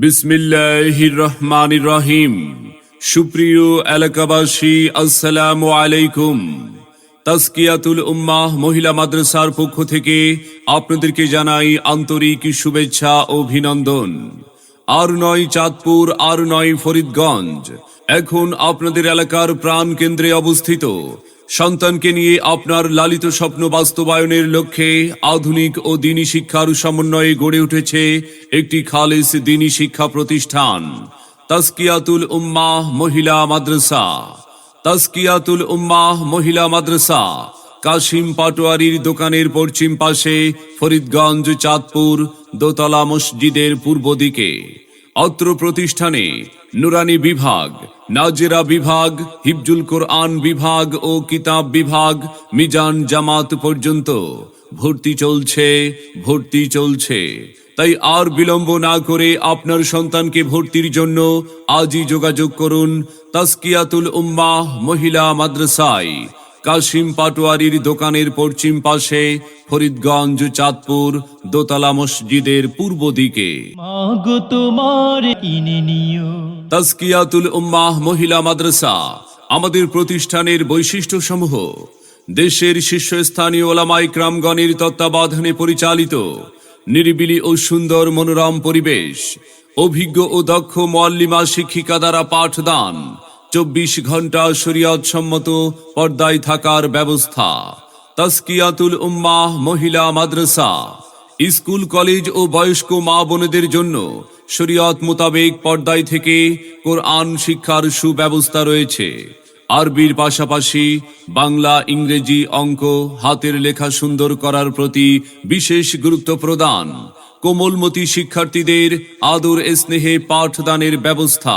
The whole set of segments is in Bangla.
বিসমিল্লাহির রহমানির রহিম সুপ্রিয় এলাকাবাসী, আসসালামু আলাইকুম। তাসকিয়াতুল উম্মাহ মহিলা মাদ্রাসার পক্ষ থেকে আপনাদেরকে জানাই আন্তরিক শুভেচ্ছা, অভিনন্দন। আর নয় চাঁদপুর, আর নয় ফরিদগঞ্জ। এখন আপনাদের এলাকার প্রাণ কেন্দ্রে অবস্থিত সন্তানকে নিয়ে আপনার লালিত স্বপ্ন বাস্তবায়নের লক্ষ্যে আধুনিক ও দিনী শিক্ষার সমন্বয়ে গড়ে উঠেছে একটি খালেস দিনী শিক্ষা প্রতিষ্ঠান, তাসকিয়াতুল উম্মাহ মহিলা মাদ্রাসা। তাসকিয়াতুল উম্মাহ মহিলা মাদ্রাসা, কাশিম পাটোয়ারির দোকানের পশ্চিম পাশে ফরিদগঞ্জ, চাঁদপুর, দোতলা মসজিদের পূর্ব দিকে। অত্র প্রতিষ্ঠানে নুরানি বিভাগ নাজেরা বিভাগ হিবজুল কোরআন বিভাগ ও কিতাব বিভাগ মিজান জামাত পর্যন্ত। ভর্তি চলছে ভর্তি চলছে। তাই আর বিলম্ব না করে আপনার সন্তানকে ভর্তির জন্য আজই যোগাযোগ করুন তাসকিয়াতুল উম্মাহ মহিলা মাদ্রাসায়। কাশিম পাটোয়ারির দোকানের পশ্চিম পাশে ফরিদগঞ্জ চাঁদপুর দোতলা মসজিদের পূর্ব দিকে। উম্মাহ মহিলা মাদ্রাসা আমাদের প্রতিষ্ঠানের বৈশিষ্ট্য সমূহ দেশের শীর্ষস্থানীয় ওলামাই ক্রামগণের তত্ত্বাবধানে পরিচালিত নিরিবিলি ও সুন্দর মনোরম পরিবেশ অভিজ্ঞ ও দক্ষ মোয়াল্লিমা শিক্ষিকা দ্বারা পাঠদান চব্বিশ ঘণ্টা শরীয়ত সম্মত পর্দায় থাকার ব্যবস্থা। তাসকিয়াতুল উম্মাহ মহিলা মাদ্রাসা, স্কুল, কলেজ ও বয়স্ক মা বোনেদের জন্য শরীয়ত মোতাবেক পর্দায় থেকে কোরআন শিক্ষার সুব্যবস্থা রয়েছে। আরবির পাশাপাশি বাংলা, ইংরেজি অঙ্ক হাতের লেখা সুন্দর করার প্রতি বিশেষ গুরুত্ব প্রদান। কোমলমতি শিক্ষার্থীদের আদর স্নেহে পাঠদানের ব্যবস্থা।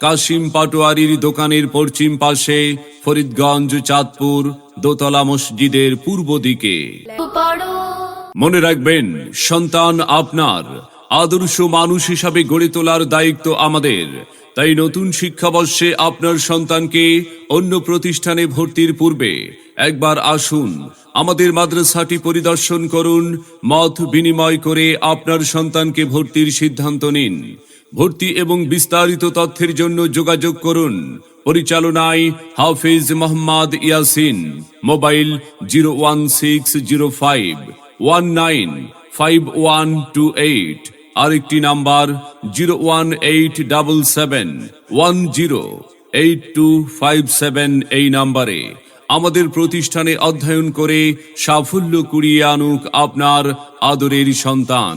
কাশিম পাটোয়ারির দোকানের পশ্চিম পাশে ফরিদগঞ্জ, চাঁদপুর, দোতলা মসজিদের পূর্ব দিকে। মনে রাখবেন, সন্তান আপনার, আদর্শ মানুষ হিসাবে গড়ে তোলার দায়িত্ব আমাদের। তাই নতুন শিক্ষাবর্ষে আপনার সন্তানকে অন্য প্রতিষ্ঠানে ভর্তির পূর্বে একবার আসুন, আমাদের মাদ্রাসাটি পরিদর্শন করুন, মত বিনিময় করে আপনার সন্তানকে ভর্তির সিদ্ধান্ত নিন। ভর্তি এবং বিস্তারিত তথ্যের জন্য যোগাযোগ করুন। পরিচালনায় Hafiz Mohammad Yasin. Mobile zero one six zero five one nine five one two eight. আরেকটি number zero one eight double seven one zero eight two five seven এই নাম্বারে। আমাদের প্রতিষ্ঠানে অধ্যয়ন করে সাফল্য কুড়িয়ে আনুক আপনার আদরের সন্তান।